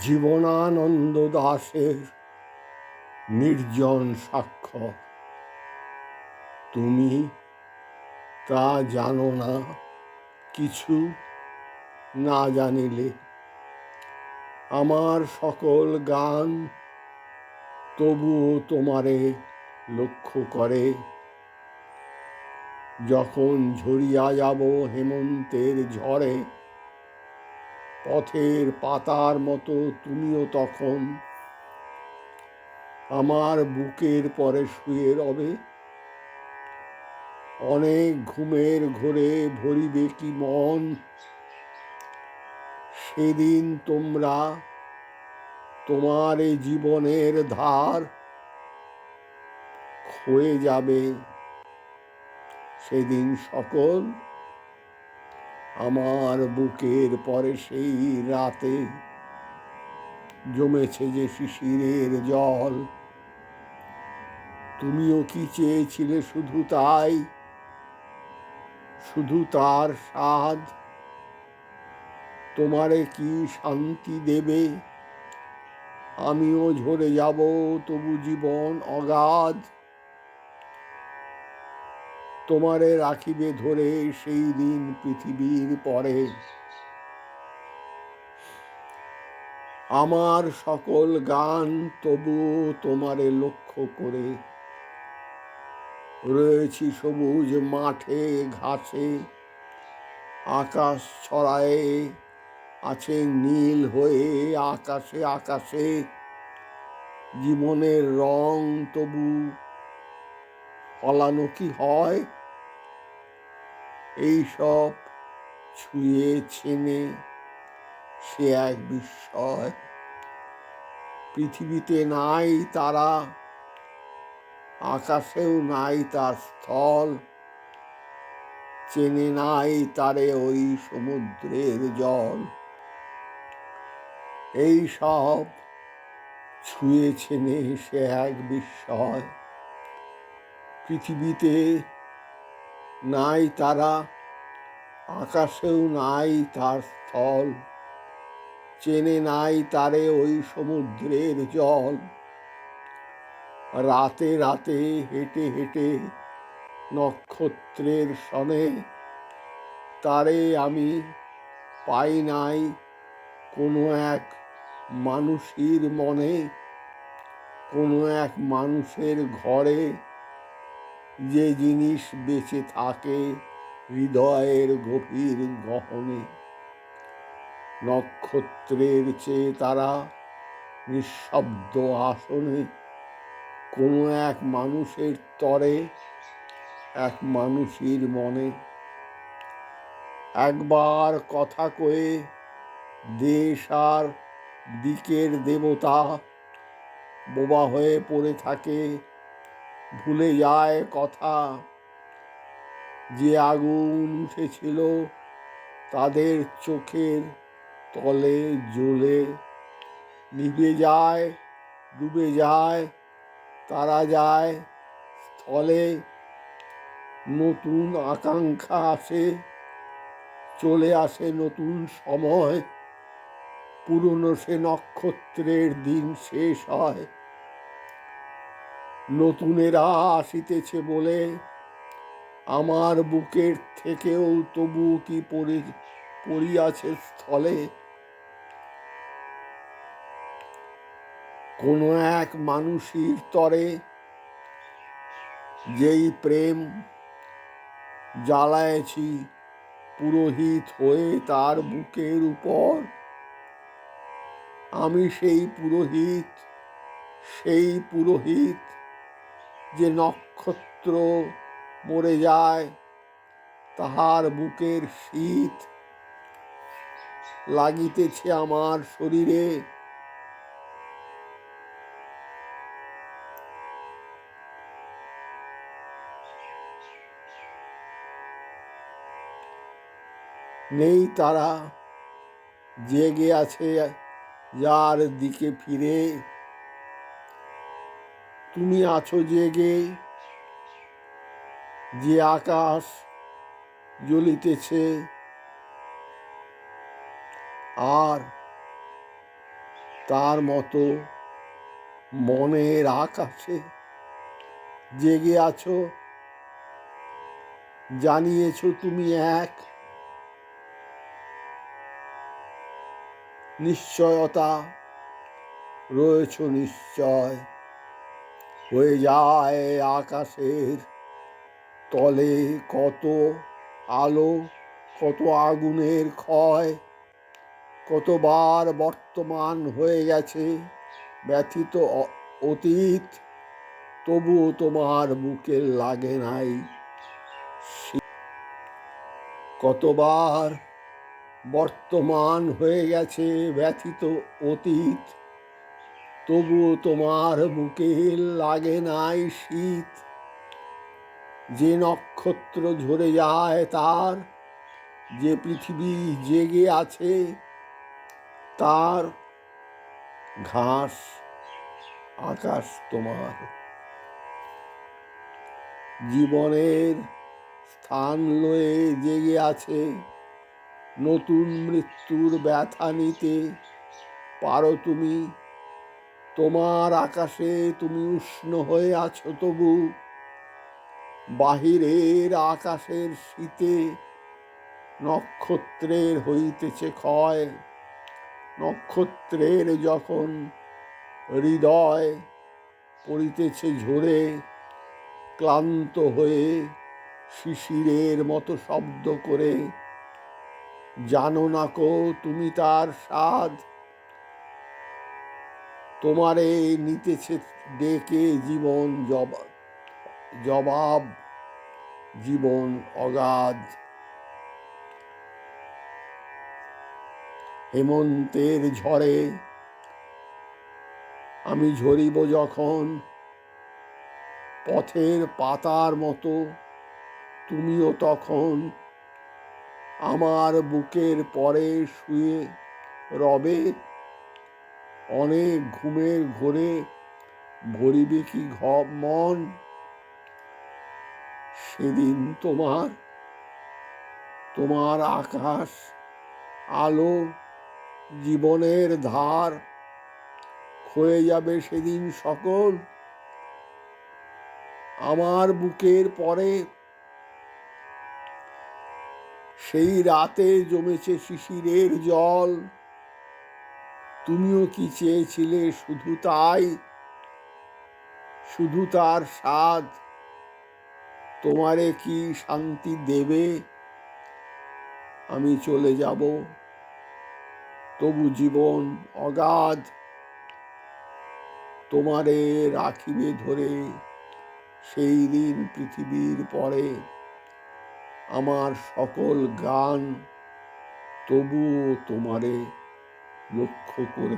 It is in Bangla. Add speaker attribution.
Speaker 1: জীবনানন্দ দাসের নির্জন সাক্ষ্য। তুমি তা জানো না, কিছু না জানিলে আমার সকল গান তবুও তোমারে লক্ষ্য করে। যখন ঝরিয়া যাব হেমন্তের ঝড়ে পথের পাতার মতো তুমিও তখন। আমার বুকের পরে শুয়ে রবে। অনেক ঘুমের ঘোরে ভরিবে কি মন? সেদিন তোমরা তোমার এই জীবনের ধার ক্ষয়ে যাবে। সেদিন সকল আমার বুকের পরে সেই রাতে জমেছে যে শিশিরের জল। তুমিও কি চেয়েছিলে শুধু তাই? শুধু তার স্বাদ? তোমারে কি শান্তি দেবে? আমিও ঝরে যাব, তবু জীবন অগাধ। তোমারে রাখিবে ধরে সেই দিন পৃথিবীর পরে। আমার সকল গান তবু তোমারে লক্ষ্য করে। রয়েছি সবুজ মাঠে, ঘাসে, আকাশ ছড়ায়ে, আছে নীল হয়ে আকাশে আকাশে। জীবনের রং তবু ফলানো কি হয়? এইসব ছুঁয়ে ছেনে সে এক বিস্ময়। পৃথিবীতে নাই তারা, আকাশেও নাই তার স্থল। চেনে নাই তারে ওই সমুদ্রের জল। এই সব ছুঁয়ে ছেনে সে এক বিস্ময়। পৃথিবীতে নাই তারা, আকাশেও নাই তার স্থল, চেনে নাই তারে ওই সমুদ্রের জল। রাতে রাতে হেঁটে হেঁটে নক্ষত্রের সনে, তারে আমি পাই নাই কোনো এক মানুষের মনে, কোনো এক মানুষের ঘরে যে জিনিস বেঁচে থাকে হৃদয়ের গভীর গহনে, নক্ষত্রের চেয়ে তারা নিঃশব্দ আসনে, কোনো এক মানুষের তরে, এক মানুষের মনে। একবার কথা কয়ে দেশ আর দিকের দেবতা বোবা হয়ে পড়ে থাকে ভুলে যায় কথা। যে আগুন উঠেছিল তাদের চোখের তলে জ্বলে। নিভে যায়, ডুবে যায়, তারা যায়, স্থলে নতুন আকাঙ্ক্ষা আসে, চলে আসে নতুন সময়। পুরনো সে নক্ষত্রের দিন শেষ হয়। নতুনেরা আসিতেছে বলে। আমার বুকের থেকেও তবু কি পড়ে, পড়িয়াছে স্থলে। কোনো এক মানুষের তরে যেই প্রেম জ্বালায়েছি, পুরোহিত হয়ে তার বুকের উপর, আমি সেই পুরোহিত সেই পুরোহিত যে নক্ষত্র মরে যায়, তাহার বুকের শীত লাগিতেছে আমার শরীরে। নেই তারা, জেগে আছে যার দিকে ফিরে। তুমি আছো জেগে যে আকাশ জ্বলিতেছে। আর তার মতো মনের আকাশে জেগে আছো। জানিয়েছ তুমি এক নিশ্চয়তা, রয়েছ নিশ্চয়। হয়ে যায় আকাশের তলে কত আলো, কত আগুনের ক্ষয়, কতবার বর্তমান হয়ে গেছে ব্যথিত অতীত, তবুও তোমার বুকে লাগে নাই কতবার বর্তমান হয়ে গেছে ব্যথিত অতীত তবুও তোমার বুকে লাগে নাই শীত। যে নক্ষত্র ঝরে যায় তার, যে পৃথিবী জেগে আছে তার, ঘাস আকাশ তোমার। জীবনের স্থান লয়ে জেগে আছে নতুন মৃত্যুর ব্যথা নিতে, পারো তুমি তোমার আকাশে তুমি উষ্ণ হয়ে আছো তবু। বাহিরের আকাশের শীতে নক্ষত্রের হইতেছে ক্ষয়। নক্ষত্রের যখন হৃদয় পড়িতেছে ঝরে, ক্লান্ত হয়ে শিশিরের মতো শব্দ করে, জানো না কো, তুমি তার স্বাদ? তোমারে নিতেছে ডেকে জীবন জবাব জবাব, জীবন অগাধ। হেমন্তের ঝড়ে আমি ঝরিব যখন, পথের পাতার মতো তুমিও তখন আমার বুকের পরে শুয়ে রবে অনেক ঘুমের ঘোরে ভরিবে কি ঘ মন? সেদিন তোমার তোমার আকাশ, আলো, জীবনের ধার ক্ষয়ে যাবে সেদিন সকল। আমার বুকের পরে সেই রাতে জমেছে শিশিরের জল। তুমিও কি চেয়েছিলে শুধু তাই? শুধু তার স্বাদ? তোমারে কি শান্তি দেবে? আমি চলে যাব। তবু জীবন অগাধ। তোমারে রাখিবে ধরে সেই দিন পৃথিবীর পরে আমার সকল গান তবুও তোমারে লক্ষ্য করে